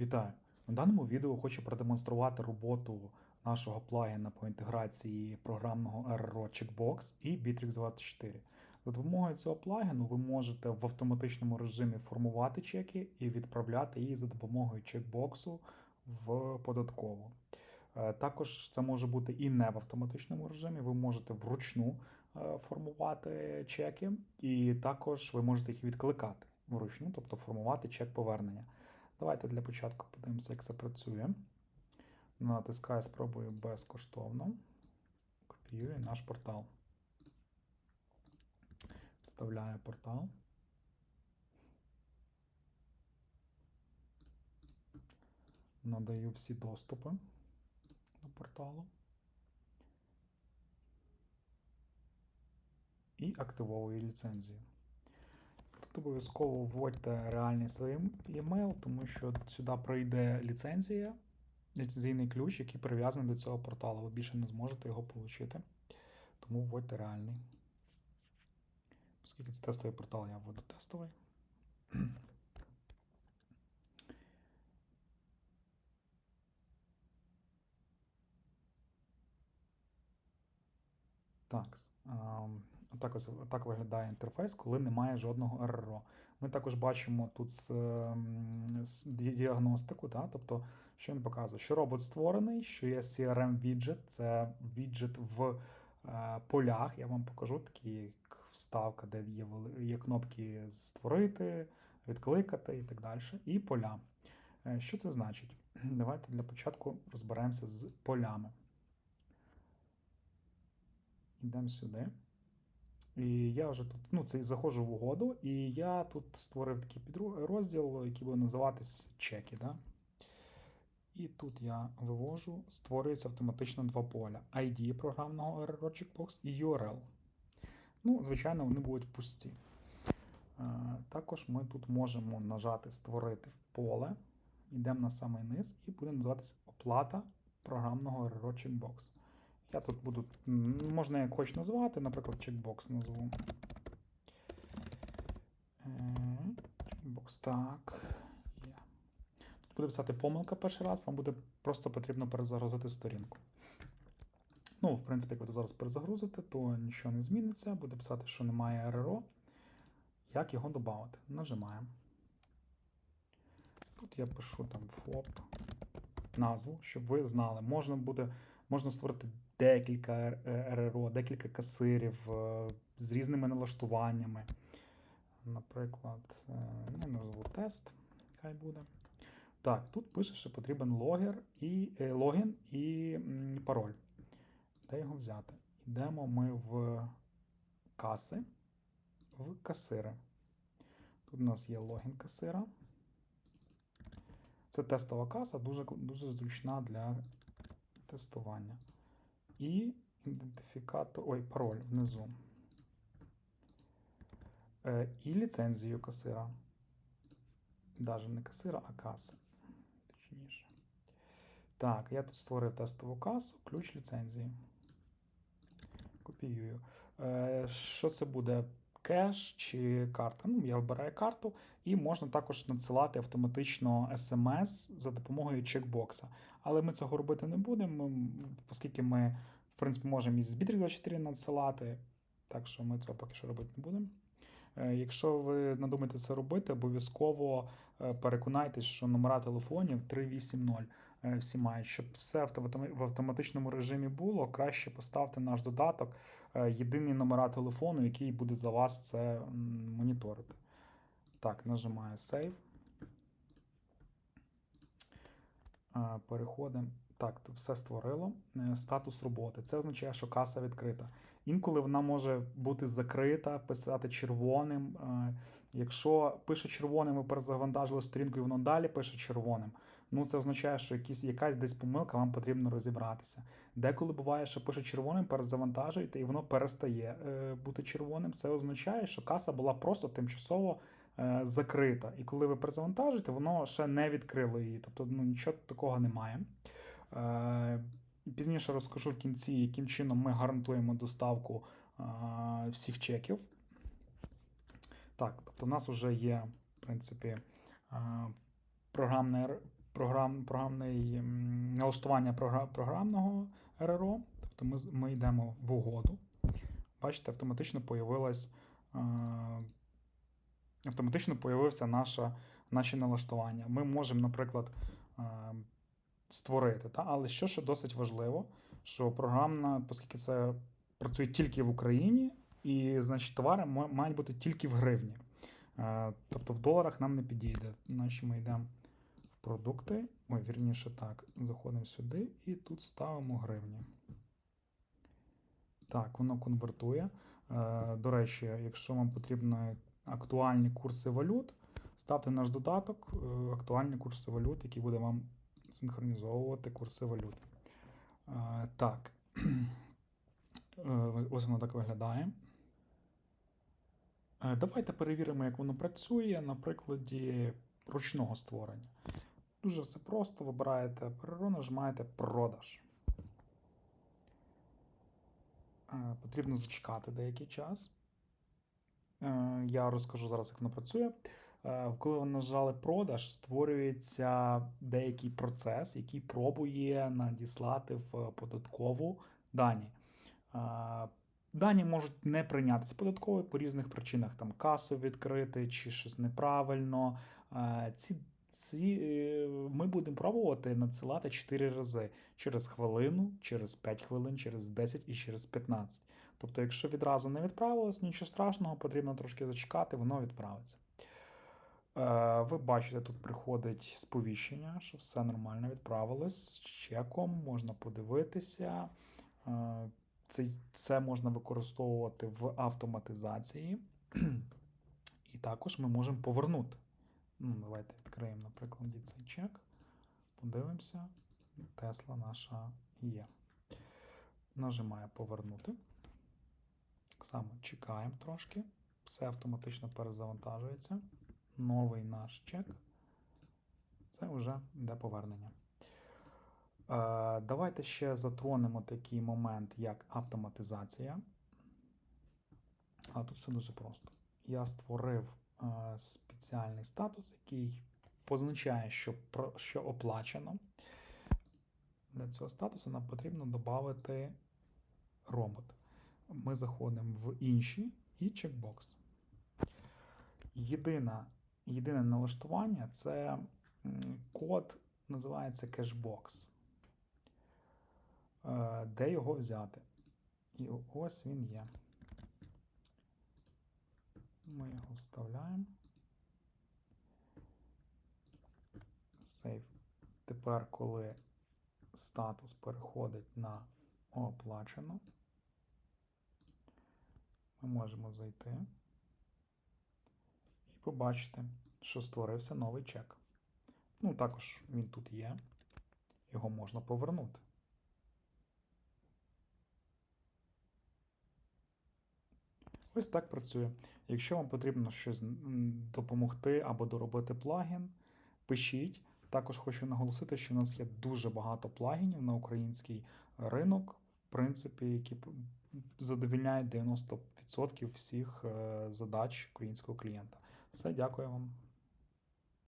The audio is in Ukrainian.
Вітаю! У даному відео хочу продемонструвати роботу нашого плагіна по інтеграції програмного RRO Checkbox і Bittrex 24. За допомогою цього плагіну ви можете в автоматичному режимі формувати чеки і відправляти їх за допомогою чекбоксу в податкову. Е, Також це може бути і не в автоматичному режимі. Ви можете вручну е, формувати чеки, і також ви можете їх відкликати вручну, тобто формувати чек повернення. Давайте для початку подивимося, як це працює. Натискаю, спробую безкоштовно. Копіюю наш портал. Вставляю портал. Надаю всі доступи до порталу. І активовую ліцензію. Обов'язково вводьте реальний свій емейл, тому що сюди пройде ліцензія, ліцензійний ключ, який прив'язаний до цього порталу. Ви більше не зможете його отримати. Тому вводьте реальний. Оскільки це тестовий портал, я введу тестовий. Так, так, ось, так виглядає інтерфейс, коли немає жодного РРО. Ми також бачимо тут з, ем, з діагностику, да? тобто, що він показує, що робот створений, що є CRM-віджит, це віджит в е, полях. Я вам покажу такі вставка, де є, є кнопки створити, відкликати і так далі. І поля. Е, Що це значить? Давайте для початку розберемося з полями. Йдемо сюди. І я вже тут, ну, це заходжу в угоду, і я тут створив такий підрозділ, який буде називатись чеки. Да? І тут я вивожу, створюється автоматично два поля: ID програмного RRO Checkbox і URL. Ну, звичайно, вони будуть пусті. Е, Також ми тут можемо нажати Створити поле. Йдемо на самий низ і буде називатися оплата програмного RRO Checkbox. Я тут буду, можна як хоч назвати, наприклад, чекбокс назву. Е, Чекбокс, так. Тут буде писати помилка перший раз, вам буде просто потрібно перезагрузити сторінку. Ну, в принципі, як ви тут зараз перезагрузите, то нічого не зміниться. Буде писати, що немає РРО. Як його додати? Нажимаємо. Тут я пишу там ФОП, назву, щоб ви знали. Можна буде, можна створити декілька е, РРО, декілька касирів е, з різними налаштуваннями. Наприклад, е, ну, назву тест, хай буде. Так, тут пише, що потрібен логер і, е, логін і пароль. Де його взяти? Йдемо ми в каси, в касири. Тут у нас є логін касира. Це тестова каса, дуже, дуже зручна для тестування. І ідентифікатор, ой, пароль внизу. Е, і ліцензію касира. Даже не касира, а каси. Точніше. Так, я тут створив тестову касу, ключ ліцензії. Копіюю. Е, що це буде? Кеш чи карта? Ну, я вибираю карту, і можна також надсилати автоматично смс за допомогою чекбокса. Але ми цього робити не будемо, оскільки ми, в принципі, можемо із Bittrex24 надсилати, так що ми цього поки що робити не будемо. Е, Якщо ви надумаєте це робити, обов'язково е, переконайтесь, що номера телефонів 380 е, всі мають, щоб все в автоматичному режимі було. Краще поставте наш додаток, е, єдині номера телефону, який буде за вас це моніторити. Так, нажимаю Save. Е, Переходимо. Так, тут все створило. Е, Статус роботи. Це означає, що каса відкрита. Інколи вона може бути закрита, писати червоним. Е, Якщо пише червоним, ви перезавантажили сторінку і воно далі пише червоним. Ну, це означає, що якісь, якась десь помилка, вам потрібно розібратися. Деколи буває, що пише червоним, перезавантажуєте, і воно перестає е, бути червоним. Це означає, що каса була просто тимчасово е, закрита. І коли ви перезавантажите, воно ще не відкрило її. Тобто ну, нічого такого немає. Е, Пізніше розкажу в кінці, яким чином ми гарантуємо доставку е, всіх чеків. Так, тобто в нас вже є, в принципі, е, програмне, програм, програмний налаштування програмного РРО. Тобто ми, ми йдемо в угоду. Бачите, автоматично появилась, автоматично появився наша, наші налаштування. Ми можемо, наприклад, створити. Та? Але що ще досить важливо, що програмна, оскільки це працює тільки в Україні, і значить товари мають бути тільки в гривні. Е, Тобто в доларах нам не підійде. Наші ми йдемо продукти. Ой, вірніше так, заходимо сюди і тут ставимо гривні. Так, воно конвертує. Е, До речі, якщо вам потрібні актуальні курси валют, ставте наш додаток, е, актуальні курси валют, які буде вам синхронізовувати курси валют. Е, Так. Ось воно так виглядає. Давайте перевіримо, як воно працює на прикладі ручного створення. Дуже все просто. Вибираєте перерву, нажимаєте продаж. Е, Потрібно зачекати деякий час. Е, Я розкажу зараз, як воно працює. Е, Коли ви нажали продаж, створюється деякий процес, який пробує надіслати в податкову дані. Дані можуть не прийнятися податковою по різних причинах, там касу відкрити чи щось неправильно. Ці, ці, е, ми будемо пробувати надсилати 4 рази через хвилину, через 5 хвилин, через 10 і через 15. Тобто, якщо відразу не відправилось, нічого страшного, потрібно трошки зачекати, воно відправиться. Е, Ви бачите, тут приходить сповіщення, що все нормально відправилось з чеком, можна подивитися. Е, Це, це можна використовувати в автоматизації. І також ми можемо повернути. Ну, давайте відкриємо, наприклад, цей чек. Подивимося. Тесла наша є. Нажимаю повернути. Так само чекаємо трошки. Все автоматично перезавантажується. Новий наш чек. Це вже йде повернення. Е, Давайте ще затронемо такий момент, як автоматизація. А тут все дуже просто. Я створив спеціальний статус, який позначає, що, що оплачено. Для цього статусу нам потрібно додати робот. Ми заходимо в інші і чекбокс. Єдина, єдине налаштування це код, називається кешбокс. Е, Де його взяти? І ось він є. Ми його вставляємо. Сейв. Тепер, коли статус переходить на оплачено, ми можемо зайти і побачити, що створився новий чек. Ну, також він тут є. Його можна повернути. Ось так працює. Якщо вам потрібно щось допомогти або доробити плагін, пишіть. Також хочу наголосити, що у нас є дуже багато плагінів на український ринок, в принципі, які задовільняють 90% всіх е, задач українського клієнта. Все, дякую вам.